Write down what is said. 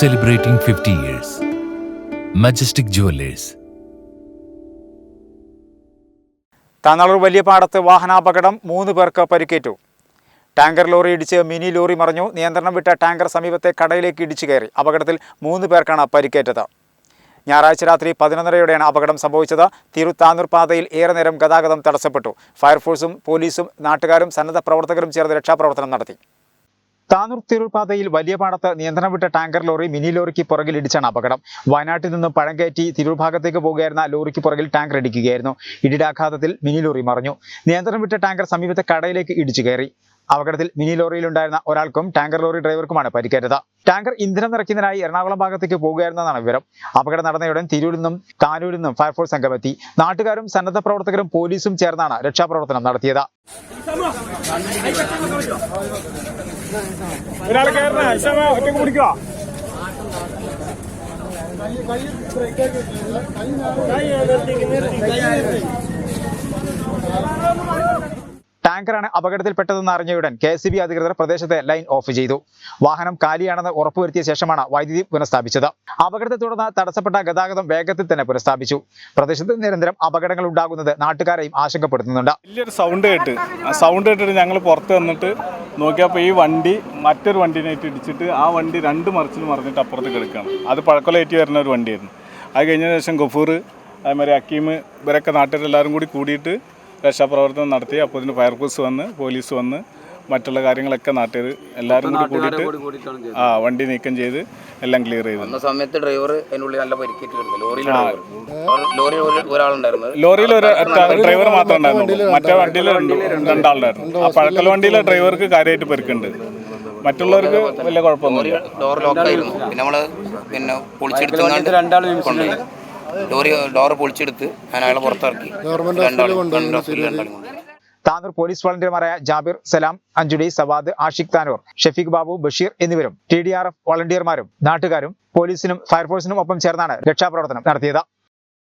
celebrating 50 years. Majestic Jewelers. Tanalur വലിയ പാടത്ത് വാഹനാപകടം മൂന്ന് പേർക്ക് പരിക്കേറ്റു. ടാങ്കർ ലോറി ഇടിച്ച് മിനി ലോറി മറിഞ്ഞു. നിയന്ത്രണം വിട്ട ടാങ്കർ സമീപത്തെ കടയിലേക്ക് ഇടിച്ചു കയറി. അപകടത്തിൽ മൂന്ന് പേർക്കാണ് പരിക്കേറ്റത്. ഞായറാഴ്ച രാത്രി പതിനൊന്നരയോടെയാണ് അപകടം സംഭവിച്ചത്. തിരുത്താനൂർ പാതയിൽ ഏറെ നേരം ഗതാഗതം തടസ്സപ്പെട്ടു. ഫയർഫോഴ്സും പോലീസും നാട്ടുകാരും സന്നദ്ധ പ്രവർത്തകരും ചേർന്ന് രക്ഷാപ്രവർത്തനം നടത്തി. താനൂർ പാതയിൽ വലിയ പാടത്ത് നിയന്ത്രണം വിട്ട ടാങ്കർ ലോറി മിനി ലോറിക്ക് പുറകിൽ ഇടിച്ചാണ് അപകടം. വയനാട്ടിൽ നിന്ന് തിരൂർ ഭാഗത്തേക്ക് പോകുകയായിരുന്ന ലോറിക്ക് പുറകിൽ ടാങ്കർ ഇടിക്കുകയായിരുന്നു. ഇടിയുടെ ആഘാതത്തിൽ മിനി ലോറി മറിഞ്ഞു. നിയന്ത്രണം വിട്ട ടാങ്കർ സമീപത്തെ കടയിലേക്ക് ഇടിച്ചു കയറി. അപകടത്തിൽ മിനി ലോറിയിൽ ഉണ്ടായിരുന്ന ഒരാൾക്കും ടാങ്കർ ലോറി ഡ്രൈവർക്കുമാണ് പരിക്കേറ്റത്. ടാങ്കർ ഇന്ധനം നിറയ്ക്കുന്നതിനായി എറണാകുളം ഭാഗത്തേക്ക് പോകുകയായിരുന്നതാണ് വിവരം. അപകടം നടന്നയുടൻ തിരൂരിൽ നിന്നും താനൂരിൽ നിന്നും ഫയർഫോഴ്സ് സംഘമെത്തി നാട്ടുകാരും സന്നദ്ധ പ്രവർത്തകരും പോലീസും ചേർന്നാണ് രക്ഷാപ്രവർത്തനം നടത്തിയത്. കൈ കൈ ടാങ്കറാണ് അപകടത്തിൽപ്പെട്ടതെന്ന് അറിഞ്ഞയുടൻ കെ എസ് ബി അധികൃതർ പ്രദേശത്തെ ലൈൻ ഓഫ് ചെയ്തു. വാഹനം കാലിയാണെന്ന് ഉറപ്പുവരുത്തിയ ശേഷമാണ് വൈദ്യുതി പുനഃസ്ഥാപിച്ചത്. അപകടത്തെ തുടർന്ന് തടസ്സപ്പെട്ട ഗതാഗതം വേഗത്തിൽ തന്നെ പുനഃസ്ഥാപിച്ചു. പ്രദേശത്ത് നിരന്തരം അപകടങ്ങൾ ഉണ്ടാകുന്നത് നാട്ടുകാരെയും ആശങ്കപ്പെടുത്തുന്നുണ്ട്. വലിയൊരു സൗണ്ട് കേട്ട്. സൗണ്ട് കേട്ടിട്ട് ഞങ്ങൾ പുറത്ത് വന്നിട്ട് നോക്കിയപ്പോൾ ഈ വണ്ടി മറ്റൊരു വണ്ടിനായിട്ട് ഇടിച്ചിട്ട് ആ വണ്ടി രണ്ട് മറിച്ചിൽ മറിഞ്ഞിട്ട് അപ്പുറത്ത് കിടക്കുകയാണ് അത് പഴക്കൊലയേറ്റി വരുന്ന ഒരു വണ്ടിയായിരുന്നു. അത് കഴിഞ്ഞ ശേഷം ഗഫൂർ അതേമാതിരി അക്കീം ഇവരൊക്കെ നാട്ടുകാരെല്ലാവരും കൂടി കൂടിയിട്ട് രക്ഷാപ്രവർത്തനം നടത്തി അപ്പോൾ ഇതിന് ഫയർഫോഴ്സ് വന്ന് പോലീസ് വന്ന് മറ്റുള്ള കാര്യങ്ങളൊക്കെ നാട്ടുകാർ എല്ലാവരും കൂടി കൂടിയിട്ട് ആ വണ്ടി നീക്കം ചെയ്ത് എല്ലാം ക്ലിയർ ചെയ്തു. വന്ന സമയത്ത് ഡ്രൈവർ അതിനുള്ളിൽ നല്ല പരിക്കേറ്റ് ലോറിയിൽ ഒരു- ഡ്രൈവർ മാത്രം ഉണ്ടായിരുന്നു മറ്റേ വണ്ടിയിൽ രണ്ട് രണ്ടാളുണ്ടായിരുന്നു. ആ പഴക്കൽ വണ്ടിയിലെ ഡ്രൈവർക്ക് കാര്യമായിട്ട് പരിക്കുണ്ട്. മറ്റുള്ളവർക്ക് വലിയ കുഴപ്പമൊന്നുമില്ല. ഡോർ ലോക്കായിരുന്നു പിന്നെ നമ്മൾ പിന്നെ പൊളിച്ചെടുത്ത് കൊണ്ടുപോയി. ലോറി ഡോർ പൊളിച്ചെടുത്ത് ഞാൻ അയാളെ പുറത്തിറക്കി. രണ്ടാളും താനൂർ പോലീസ് വളണ്ടിയർമാരായ ജാബിർ സലാം അഞ്ജുഡി സവാദ് ആഷിഖ് താനൂർ ഷഫീഖ് ബാബു ബഷീർ എന്നിവരും ടി ഡി ആർ എഫ് വളണ്ടിയർമാരും നാട്ടുകാരും പോലീസിനും ഫയർഫോഴ്സിനും ഒപ്പം ചേർന്നാണ് രക്ഷാപ്രവർത്തനം നടത്തിയത്.